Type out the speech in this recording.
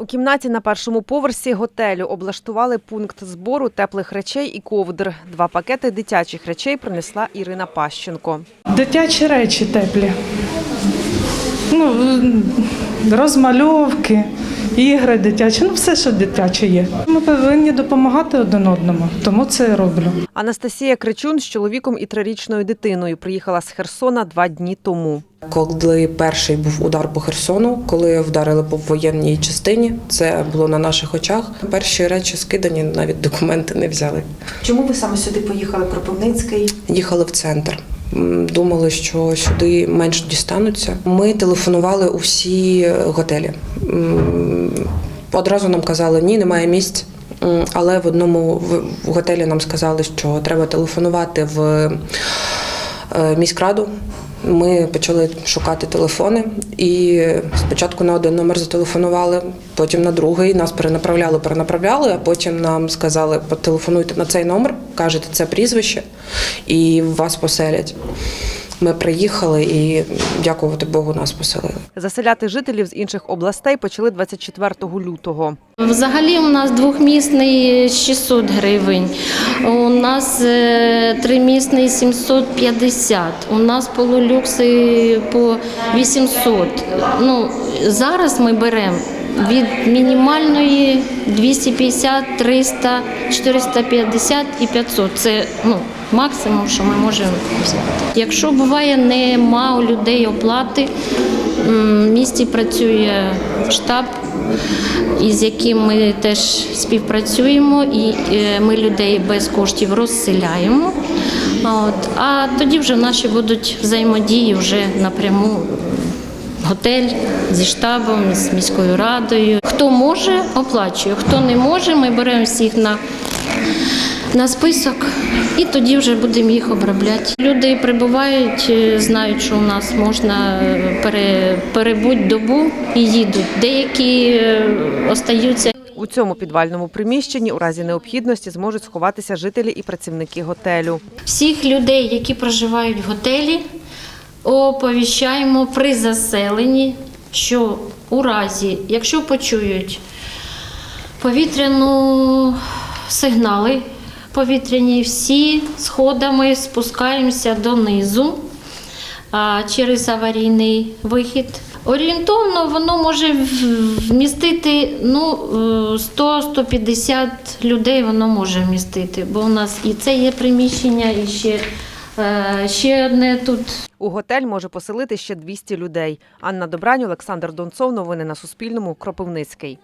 У кімнаті на першому поверсі готелю облаштували пункт збору теплих речей і ковдр. Два пакети дитячих речей принесла Ірина Пащенко. Дитячі речі теплі. Ну, розмальовки, ігри дитячі, ну все, що дитяче є. Ми повинні допомагати один одному, тому це і роблю. Анастасія Кричун з чоловіком і трирічною дитиною приїхала з Херсона два дні тому. Коли перший був удар по Херсону, коли вдарили по воєнній частині, це було на наших очах. Перші речі скидані, навіть документи не взяли. Чому ви саме сюди поїхали? Кропивницький? Їхали в центр. Думали, що сюди менш дістануться. Ми телефонували у всі готелі. Одразу нам казали, ні, немає місць. Але в одному в- в готелі нам сказали, що треба телефонувати в е, міськраду. Ми почали шукати телефони, і спочатку на один номер зателефонували, потім на другий нас перенаправляли, перенаправляли, а потім нам сказали, потелефонуйте на цей номер, кажете це прізвище, і вас поселять. Ми приїхали і, дякувати Богу, нас поселили. Заселяти жителів з інших областей почали 24 лютого. Взагалі у нас двохмісний 600 гривень, у нас е, тримісний 750, у нас полулюкси по 800. Ну, зараз ми беремо від мінімальної 250, 300, 450 і 500. Це ну, максимум, що ми можемо взяти. Якщо буває нема у людей оплати, в місті працює штаб із яким ми теж співпрацюємо, і е, ми людей без коштів розселяємо. От. А тоді вже наші будуть взаємодії вже напряму. Готель зі штабом, з міською радою. Хто може, оплачує. Хто не може, ми беремо всіх на, на список і тоді вже будемо їх обробляти. Люди прибувають, е, знають, що у нас можна е, пере, перебути добу і їдуть. Деякі е, остаються. У цьому підвальному приміщенні у разі необхідності зможуть сховатися жителі і працівники готелю. Всіх людей, які проживають в готелі, оповіщаємо при заселенні, що у разі, якщо почують повітряну сигнали, повітряні всі сходами спускаємося донизу через аварійний вихід. Орієнтовно воно може вмістити ну, е, 100-150 людей воно може вмістити, бо у нас і це є приміщення, і ще, ще одне тут У готель може поселити ще 200 людей. Анна Добрань, Олександр Донцов. Новини на Суспільному. Кропивницький.